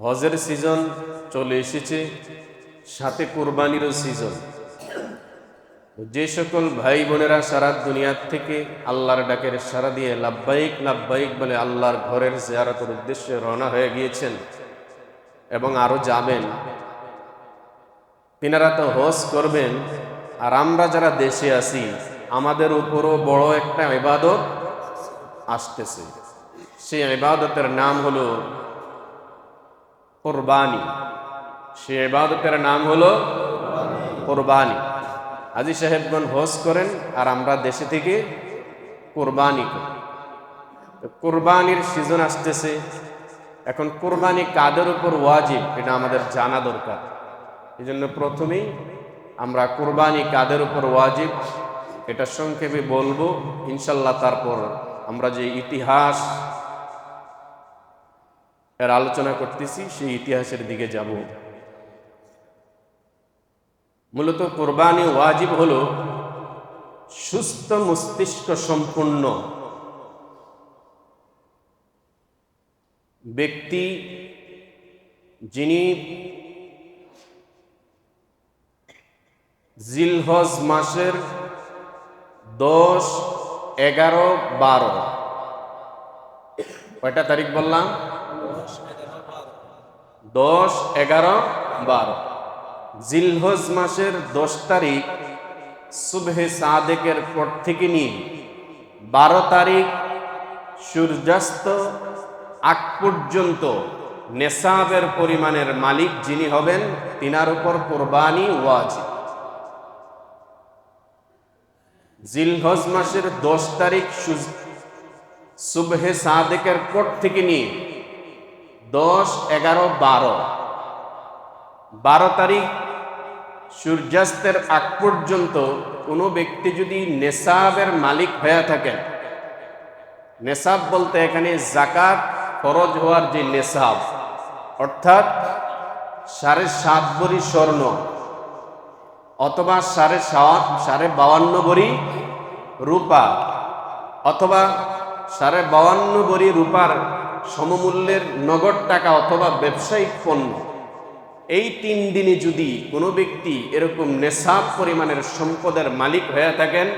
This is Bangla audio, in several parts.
হজের সিজন চলে এসেছে, সাথে কোরবানিরও সিজন। যে সকল ভাই বোনেরা সারা দুনিয়ার থেকে আল্লাহর ডাকের সারা দিয়ে লাব্বাইক লাব্বাইক বলে আল্লাহর ঘরের জিয়ারতের উদ্দেশ্যে রওনা হয়ে গিয়েছেন এবং আরও যাবেন। তিনারা তো হজ করবেন, আর আমরা যারা দেশে আছি, আমাদের উপরও বড় একটা ইবাদত আসতেছে। সেই ইবাদতের নাম হলো কোরবানি। সে ইবাদতের নাম হলো কোরবানি। আজি সাহেবগণ হজ করেন আর আমরা দেশে থেকে কোরবানি করি। কোরবানির সিজন আসতেছে। এখন কোরবানি কাদের উপর ওয়াজিব, এটা আমাদের জানা দরকার। এই জন্য প্রথমেই আমরা কোরবানি কাদের উপর ওয়াজিব, এটা সংক্ষেপে বলব। ইনশাল্লাহ তারপর আমরা যে ইতিহাস এর আলোচনা করতেছি, সেই ইতিহাসের দিকে যাব। মূলত কোরবানি ওয়াজিব হল সুস্থ মস্তিষ্ক সম্পূর্ণ। ব্যক্তি যিনি জিলহজ মাসের দশ, এগারো, বারো, কয়টা তারিখ বললাম? দশ, এগারো, বারো। জিলহজ মাসের দশ তারিখ সুবহে সাদেকের পর থেকে নিয়ে বারো তারিখ সূর্যাস্ত আগ পর্যন্ত নেশাবের পরিমাণের মালিক যিনি হবেন, তিনার উপর কোরবানি ওয়াজিব। জিলহজ মাসের দশ তারিখ সুবহে সাদেকের পর থেকে নিয়ে দশ, এগারো, বারো। বারো তারিখ সূর্যাস্তের আগ পর্যন্ত কোনো ব্যক্তি যদি নেশাবের মালিক হয়ে থাকেন নেশাব বলতে এখানে জাকাত ফরজ হওয়ার যে নেশাব অর্থাৎ সাড়ে সাত বড়ি স্বর্ণ অথবা সাড়ে সাড়ে বাউান্ন বড়ি রূপা অথবা সাড়ে বাউান্ন বড়ি রূপার সমমূল্যের নগদ টাকা অথবা ব্যবসায়িক পণ্য, এই তিন দিনে যদি কোনো ব্যক্তি এরকম নেশাব পরিমাণের সম্পদের মালিক হয়ে থাকেন,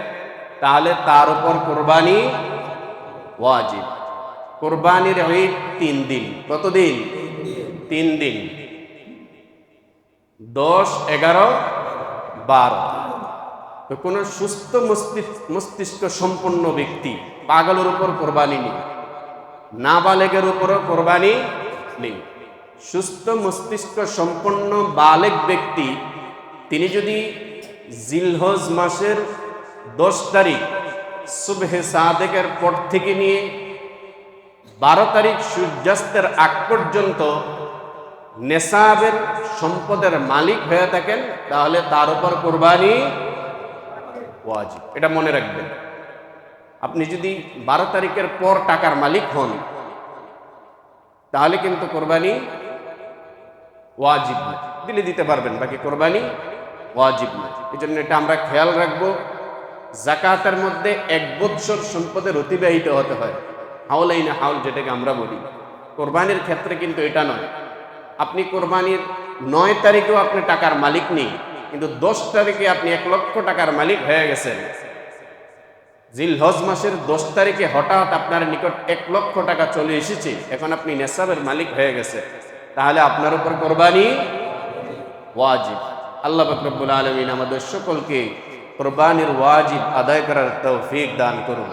তাহলে তার উপর কোরবানি ওয়াজিব। কোরবানির ঈদ তিন দিন। কতদিন? তিন দিন। দশ, এগারো, বারো। তো কোনো সুস্থ মস্তিষ্ক সম্পন্ন ব্যক্তি পাগলের উপর কোরবানি নেই নাবালেগের উপরও কোরবানি নেই। সুস্থ মস্তিষ্ক সম্পন্ন বালেক ব্যক্তি, তিনি যদি জিলহজ মাসের দশ তারিখ সুবহে সাদেকের পর থেকে নিয়ে বারো তারিখ সূর্যাস্তের আগ পর্যন্ত নেশাবের সম্পদের মালিক হয়ে থাকেন, তাহলে তার উপর কোরবানি এটা মনে রাখবেন। আপনি যদি বারো তারিখের পর টাকার মালিক হন, তাহলে কিন্তু কোরবানি ওয়াজিব না দিলে দিতে পারবেন, বাকি কোরবানি ওয়াজিব না এই জন্য এটা আমরা খেয়াল রাখব, জাকাতের মধ্যে এক বৎসর সম্পদের অতিবাহিত হতে হয়। হাউলাই না হাউল যেটাকে আমরা বলি। কোরবানির ক্ষেত্রে কিন্তু এটা নয়। আপনি কোরবানির নয় তারিখেও আপনি টাকার মালিক নেই, কিন্তু দশ তারিখে আপনি এক লক্ষ টাকার মালিক হয়ে গেছেন। জিলহজ মাসের দশ তারিখে হঠাৎ আপনার নিকট এক লক্ষ টাকা চলে এসেছে, এখন আপনি নেশাবের মালিক হয়ে গেছে। তাহলে আপনার উপর কোরবানি ওয়াজিব। আল্লাহ ফকরবুল আলমিন আমাদের সকলকে কোরবানির ওয়াজিব আদায় করার তৌফিক দান করুন।